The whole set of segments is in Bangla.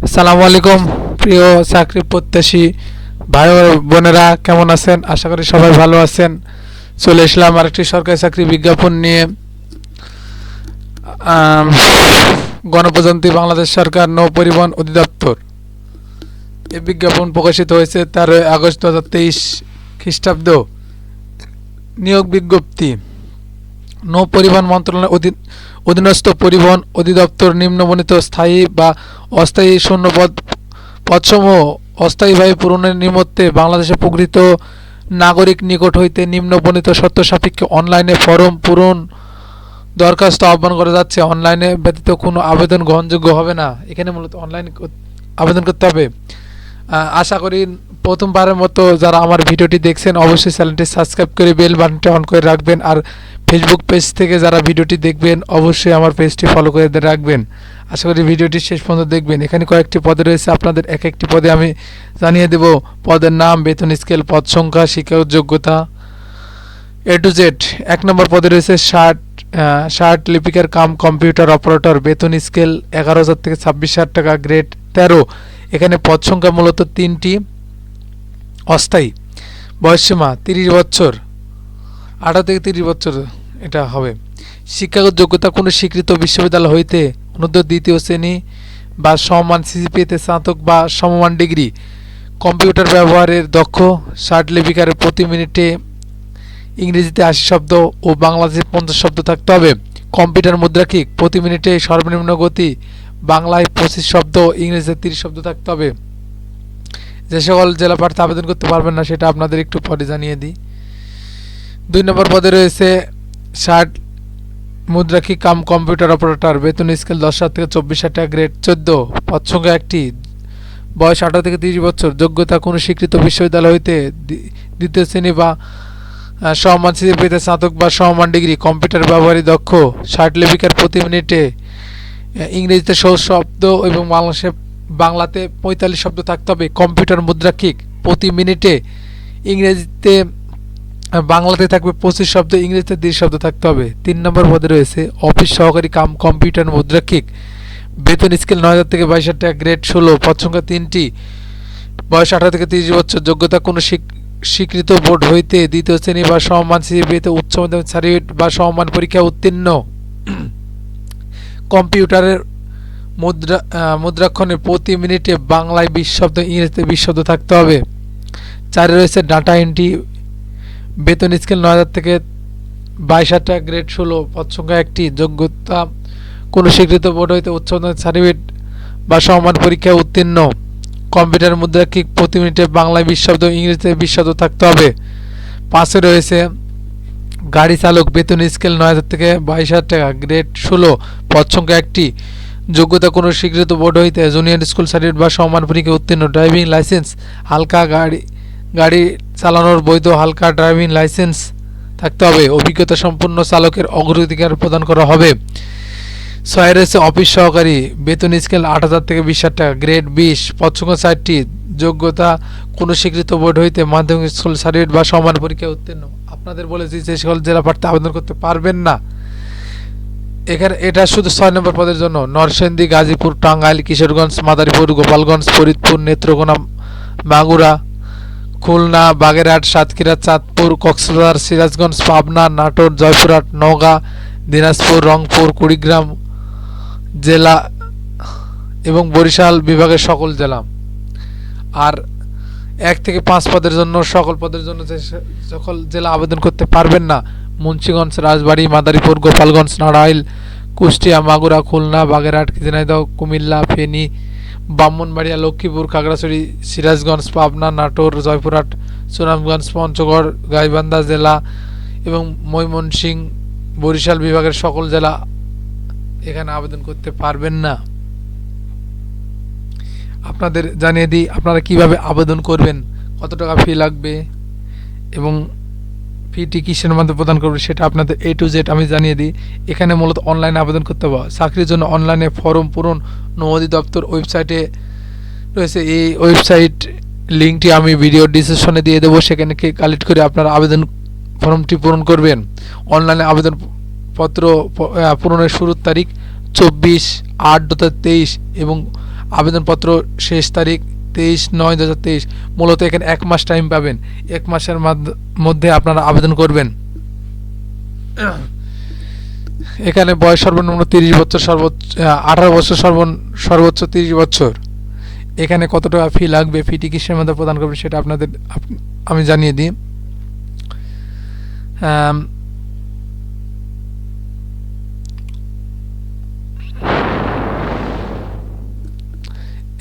সালামু আলাইকুম, প্রিয় চাকরি প্রত্যাশী ভাই বোনেরা কেমন আছেন? আশা করি সবাই ভালো আছেন। চলে এসলাম আরেকটি সরকারি চাকরি বিজ্ঞাপন নিয়ে। গণপ্রজাতন্ত্রী বাংলাদেশ সরকার নৌ পরিবহন অধিদপ্তর। এই বিজ্ঞাপন প্রকাশিত হয়েছে তেরোই আগস্ট দু হাজার তেইশ খ্রিস্টাব্দ। নিয়োগ বিজ্ঞপ্তি। নৌ পরিবহন মন্ত্রণালয়ের অধীন অধীনস্থ পরিবহন অধিদপ্তর নিম্নবর্ণিত স্থায়ী বা অস্থায়ী শূন্যপদ পদসমূহ অস্থায়ীভাবে পূরণের নিমিত্তে বাংলাদেশে প্রকৃত নাগরিক নিকট হইতে নিম্নবণিত শর্ত সাপেক্ষে অনলাইনে ফর্ম পূরণ দরখাস্ত আহ্বান করা যাচ্ছে। অনলাইনে ব্যতীত কোনো আবেদন গ্রহণযোগ্য হবে না। এখানে মূলত অনলাইন আবেদন করতে হবে। আশা করি প্রথমবারের মতো যারা আমার ভিডিওটি দেখছেন, অবশ্যই চ্যানেলটি সাবস্ক্রাইব করে বেল বাটনটি অন করে রাখবেন। আর ফেসবুক পেজ থেকে যারা ভিডিওটি দেখবেন, অবশ্যই আমার পেজটি ফলো করে রাখবেন। আশা করি ভিডিওটি শেষ পর্যন্ত দেখবেন। এখানে কয়েকটি পদে রয়েছে, আপনাদের এক একটি পদে আমি জানিয়ে দেব। পদের নাম, বেতন স্কেল পদ সংখ্যা, শিক্ষাগত যোগ্যতা এ টু জেড এক নম্বর পদে রয়েছে ষাট ষাট লিপিকার কাম কম্পিউটার অপারেটর বেতন স্কেল এগারো হাজার থেকে ছাব্বিশ হাজার টাকা গ্রেড তেরো। এখানে পদ সংখ্যা মূলত তিনটি। অস্থায়ী। বয়সসীমা তিরিশ বছর। আঠারো থেকে তিরিশ বছর। এটা হবে। শিক্ষাগত যোগ্যতা কোনো স্বীকৃত বিশ্ববিদ্যালয় হইতে অনুদ্ধ দ্বিতীয় শ্রেণি বা সমমান সিজিপিএতে স্নাতক বা সমমান ডিগ্রি। কম্পিউটার ব্যবহারের দক্ষ ষাট লিপিকারের প্রতি মিনিটে ইংরেজিতে আশি শব্দ ও বাংলাদেশে পঞ্চাশ শব্দ থাকতে হবে। কম্পিউটার মুদ্রাক্ষিক প্রতি মিনিটে সর্বনিম্ন গতি, বাংলায় পঁচিশ শব্দ, ইংরেজিতে তিরিশ শব্দ থাকতে হবে। যে সকল জেলা প্রার্থী আবেদন করতে পারবেন না, সেটা আপনাদের একটু পরে জানিয়ে দিই। দুই নম্বর পদে রয়েছে ষাট মুদ্রাক্ষী কাম কম্পিউটার অপারেটর বেতন স্কেল দশ হাজার থেকে চব্বিশ হাজার টাকা গ্রেড চোদ্দ পদসংখ্যা একটি বয়স আঠারো থেকে তিরিশ বছর যোগ্যতা কোনো স্বীকৃত বিশ্ববিদ্যালয় হইতে দ্বিতীয় শ্রেণি বা আহ, সমমান সিজিপিতে স্নাতক বা সমমান ডিগ্রি কম্পিউটার ব্যবহারী দক্ষ ষাট লিপিকার প্রতি মিনিটে ইংরেজিতে ষোলো শব্দ এবং বাংলাদেশে বাংলাতে পঁয়তাল্লিশ শব্দ থাকতে হবে কম্পিউটার মুদ্রাক্ষিক প্রতি মিনিটে ইংরেজিতে বাংলাতে থাকবে পঁচিশ শব্দ, ইংরেজিতে তিরিশ শব্দ থাকতে হবে। তিন নম্বর পদে রয়েছে অফিস সহকারী কাম, কম্পিউটার মুদ্রাক্ষিক বেতন স্কেল নয় হাজার থেকে বাইশ টাকা, গ্রেড ষোলো, পদ সংখ্যা তিনটি। বয়স আঠারো থেকে তিরিশ বছর, যোগ্যতা কোনো স্বীকৃত বোর্ড হইতে দ্বিতীয় শ্রেণি বা সমমান সিজিপিতে উচ্চ মাধ্যমিক সার্টিফিকেট বা সমমান পরীক্ষা উত্তীর্ণ। কম্পিউটারের মুদ্রা মুদ্রাক্ষণে প্রতি মিনিটে বাংলায় বিশ শব্দ, ইংরেজিতে বিশ শব্দ থাকতে হবে। চারে রয়েছে ডাটা এন্ট্রি বেতন স্কেল নয় হাজার থেকে বাইশ হাজার টাকা গ্রেড ষোলো, পদ সংখ্যা একটি, যোগ্যতা কোনো স্বীকৃত বোর্ড হইতে উচ্চ সার্টিফিকেট বা সমান পরীক্ষায় উত্তীর্ণ। কম্পিউটার মুদ্রাক্ষিক প্রতি মিনিটে বাংলায় বিশ শব্দ, ইংরেজিতে বিশ শব্দ থাকতে হবে। পাশে রয়েছে গাড়ি চালক, বেতন স্কেল নয় হাজার থেকে বাইশ হাজার টাকা গ্রেড ষোলো, পদ সংখ্যা একটি। যোগ্যতা কোনো স্বীকৃত বোর্ড হইতে জুনিয়র স্কুল সার্টিফিকেট বা সমান পরীক্ষায় উত্তীর্ণ। ড্রাইভিং লাইসেন্স হালকা গাড়ি গাড়ি চালানোর বৈধ হালকা ড্রাইভিং লাইসেন্স থাকতে হবে। অভিজ্ঞতা সম্পন্ন চালকের অগ্রাধিকার প্রদান করা হবে। ছয় রয়েছে অফিস সহকারী বেতন স্কেল আট হাজার থেকে বিশ হাজার টাকা, গ্রেড বিশ পদ সংখ্যা ষাটটি যোগ্যতা কোনো স্বীকৃত বোর্ড হইতে মাধ্যমিক স্কুল সার্টিফিকেট বা সমান পরীক্ষায় উত্তীর্ণ। আপনাদের বলেছি যে সকল জেলা প্রার্থী আবেদন করতে পারবেন না, এখানে এটা শুধু ছয় নম্বর পদের জন্য। নরসিংদী, গাজীপুর, টাঙ্গাইল, কিশোরগঞ্জ, মাদারীপুর, গোপালগঞ্জ, ফরিদপুর, নেত্রকোনা, মাগুরা খুলনা, বাগেরহাট, সাতক্ষীরা, চাঁদপুর, কক্সবাজার, সিরাজগঞ্জ, পাবনা, নাটোর, জয়পুরহাট, নওগাঁ, দিনাজপুর, রংপুর, কুড়িগ্রাম জেলা এবং বরিশাল বিভাগের সকল জেলা। আর এক থেকে পাঁচ পদের জন্য, সকল পদের জন্য যে সকল জেলা আবেদন করতে পারবেন না, মুন্সিগঞ্জ, রাজবাড়ী, মাদারীপুর, গোপালগঞ্জ নাড়াইল কুষ্টিয়া, মাগুরা, খুলনা, বাগেরহাট, ঝিনাইদহ, কুমিল্লা, ফেনী ব্রাহ্মণবাড়িয়া, লক্ষ্মীপুর, খাগড়াছড়ি, সিরাজগঞ্জ, পাবনা, নাটোর, জয়পুরহাট, সুনামগঞ্জ, পঞ্চগড়, গাইবান্ধা জেলা এবং ময়মনসিংহ বরিশাল বিভাগের সকল জেলা এখানে আবেদন করতে পারবেন না। আপনাদের জানিয়ে দিই, আপনারা কীভাবে আবেদন করবেন, কত টাকা ফি লাগবে এবং ফিটি কিসের মধ্যে প্রদান করবে সেটা আপনাদের এ টু জেড আমি জানিয়ে দিই এখানে মূলত অনলাইনে আবেদন করতে হবে চাকরির জন্য অনলাইনে ফর্ম পূরণ নৌদি দপ্তর ওয়েবসাইটে রয়েছে। এই ওয়েবসাইট লিঙ্কটি আমি ভিডিও ডিসক্রিপশনে দিয়ে দেবো। সেখানে কালেক্ট করে আপনারা আবেদন ফর্মটি পূরণ করবেন। অনলাইনে আবেদন পত্র পূরণের শুরুর তারিখ চব্বিশ আট দু তেইশ এবং আবেদনপত্র শেষ তারিখ তেইশ, নয় দু তেইশ। মূলত এখানে এক মাস টাইম পাবেন। এক মাসের মাধ্য- আপনারা আবেদন করবেন। এখানে বয়স সর্বনিম্ন তিরিশ বছর, সর্বোচ্চ আঠারো বছর সর্ব সর্বোচ্চ তিরিশ বছর। এখানে কত টাকা ফি লাগবে ফিটি কিসের মধ্যে প্রদান করবেন সেটা আপনাদের আপ- আমি জানিয়ে দিই।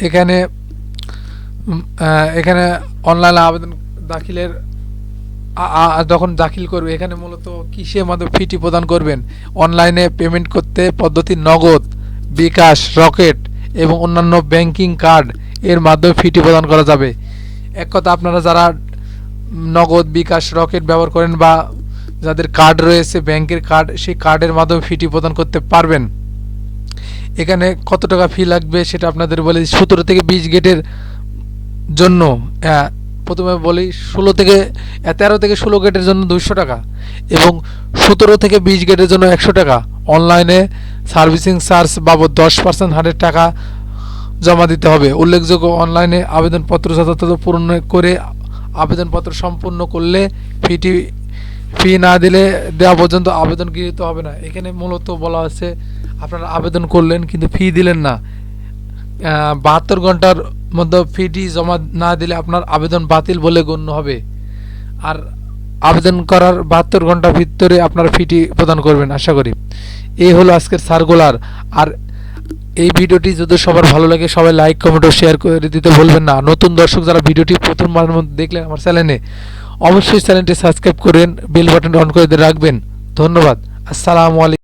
এখানে এখানে অনলাইনে আবেদন দাখিলের যখন দাখিল করবে, এখানে মূলত কিসের মাধ্যমে ফিটি প্রদান করবেন? অনলাইনে পেমেন্ট করতে পদ্ধতি নগদ, বিকাশ, রকেট এবং অন্যান্য ব্যাংকিং কার্ড এর মাধ্যমে ফিটি প্রদান করা যাবে। এক কথা, আপনারা যারা নগদ, বিকাশ, রকেট ব্যবহার করেন বা যাদের কার্ড রয়েছে ব্যাংকের কার্ড সেই কার্ডের মাধ্যমে ফিটি প্রদান করতে পারবেন। এখানে কত টাকা ফি লাগবে সেটা আপনাদের বলে সতেরো থেকে বিশ গেটের জন্য প্রথমে বলি ষোলো থেকে তেরো থেকে ষোলো গেটের জন্য দুইশো টাকা এবং সতেরো থেকে বিশ গেটের জন্য একশো টাকা। অনলাইনে সার্ভিসিং চার্জ বাবদ দশ পার্সেন্ট হারের টাকা জমা দিতে হবে। উল্লেখযোগ্য অনলাইনে আবেদনপত্র যথাযথ পূরণ করে আবেদনপত্র সম্পূর্ণ করলে ফিটি ফি না দিলে দেওয়া পর্যন্ত আবেদন গৃহীত হবে না। এখানে মূলত বলা আছে, আপনারা আবেদন করলেন কিন্তু ফি দিলেন না। বাহাত্তর ঘণ্টার মধ্যে ফিটি জমা না দিলে আপনার আবেদন বাতিল বলে গণ্য হবে। আর আবেদন করার বাহাত্তর ঘণ্টার ভিতরে আপনার ফিটি প্রদান করবেন, আশা করি। এই হলো আজকের সার্কুলার। আর এই ভিডিওটি যদি সবার ভালো লাগে, সবাই লাইক, কমেন্ট ও শেয়ার করে দিতে ভুলবেন না। নতুন দর্শক যারা ভিডিওটি প্রথমবারের মধ্যে দেখলেন আমার চ্যানেলে, অবশ্যই চ্যানেলটি সাবস্ক্রাইব করেন, বেল বাটন অন করে রাখবেন। ধন্যবাদ। আসসালামু আলাইকুম।